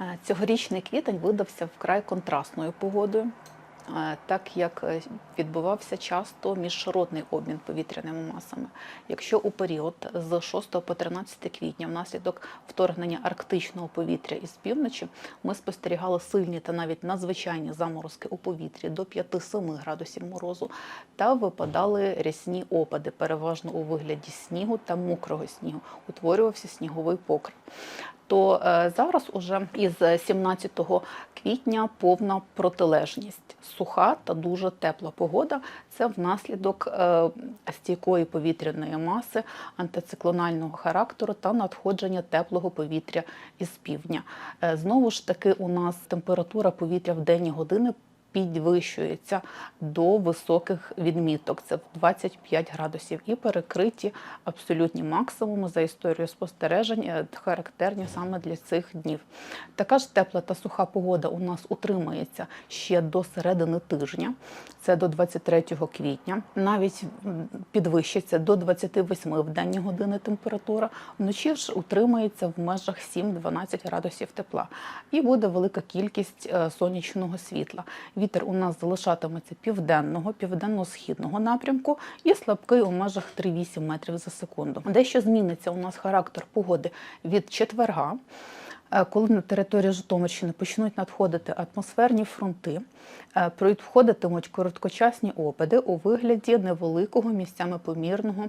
Е, Цьогорічний квітень видався вкрай контрастною погодою, е, так як е, відбувався часто міжширотний обмін повітряними масами. Якщо у період з 6 по 13 квітня внаслідок вторгнення арктичного повітря із півночі ми спостерігали сильні та навіть надзвичайні заморозки у повітрі до 5-7 градусів морозу та випадали рясні опади, переважно у вигляді снігу та мокрого снігу. Утворювався сніговий покрив то е, зараз уже із 17 квітня повна протилежність. Суха та дуже тепла погода. Це внаслідок е, стійкої повітряної маси, антициклонального характеру та надходження теплого повітря із півдня. Е, Знову ж таки, у нас температура повітря в денні години підвищується до високих відміток. Це в 25 градусів і перекриті абсолютні максимуми за історією спостережень, е, характерні саме для цих днів. Така ж тепла та суха погода у нас утримається ще до середини тижня, це до 23 квітня. Навіть підвищиться до 28 в денні години температура. Вночі ж утримається в межах 7-12 градусів тепла. І буде велика кількість е, сонячного світла. Вітер у нас залишатиметься південного, південно-східного напрямку і слабкий у межах 3-8 метрів за секунду. Дещо зміниться у нас характер погоди від четверга. Е, Коли на території Житомирщини почнуть надходити атмосферні фронти, е, проходитимуть короткочасні опади у вигляді невеликого місцями помірного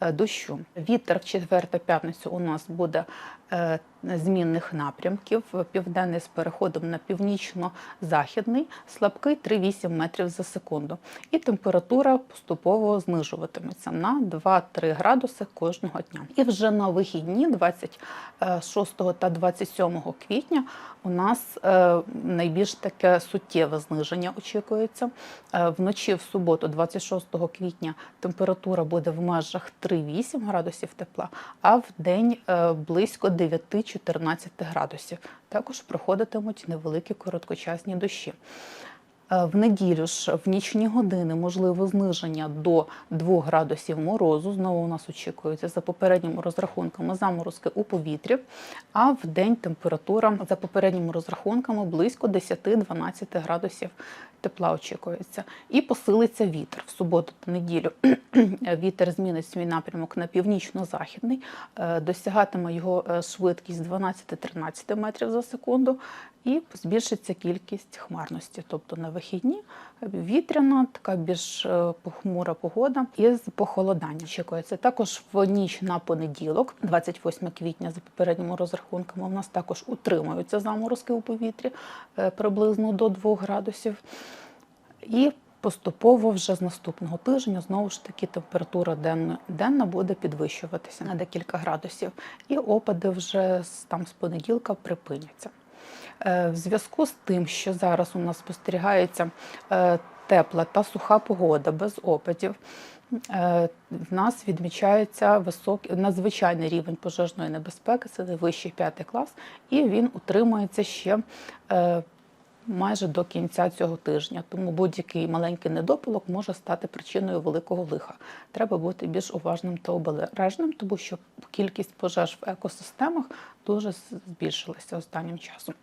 е, дощу. Вітер в четвер та п'ятницю у нас буде е, змінних напрямків, південний з переходом на північно-західний, слабкий 3-8 метрів за секунду. І температура поступово знижуватиметься на 2-3 градуси кожного дня. І вже на вихідні, 26 та 27 квітня, у нас е, найбільш таке суттєве зниження очікується. Е, вночі в суботу, 26 квітня, температура буде в межах 3-8 градусів тепла, а в день е, близько 9-14 градусів. Також проходитимуть невеликі короткочасні дощі. Е, В неділю ж в нічні години можливо зниження до 2 градусів морозу. Знову у нас очікується за попередніми розрахунками заморозки у повітрі. А в день температура за попередніми розрахунками близько 10-12 градусів тепла очікується. І посилиться вітер в суботу та неділю. Вітер змінить свій напрямок на північно-західний, е, досягатиме його е, швидкість 12-13 метрів за секунду, і збільшиться кількість хмарності. Тобто на вихідні вітряна, така більш е, похмура погода із похолоданням очікується. Також в ніч на понеділок, 28 квітня, за попередніми розрахунками, у нас також утримуються заморозки у повітрі е, приблизно до 2 градусів. І поступово вже з наступного тижня знову ж таки температура денна буде підвищуватися на декілька градусів, і опади вже там з понеділка припиняться. Е, В зв'язку з тим, що зараз у нас спостерігається е, тепла та суха погода без опадів, е, в нас відмічається високий надзвичайний рівень пожежної небезпеки, це найвищий п'ятий клас, і він утримується ще. Майже до кінця цього тижня, тому будь-який маленький недопалок може стати причиною великого лиха. Треба бути більш уважним та обережним, тому що кількість пожеж в екосистемах дуже збільшилася останнім часом.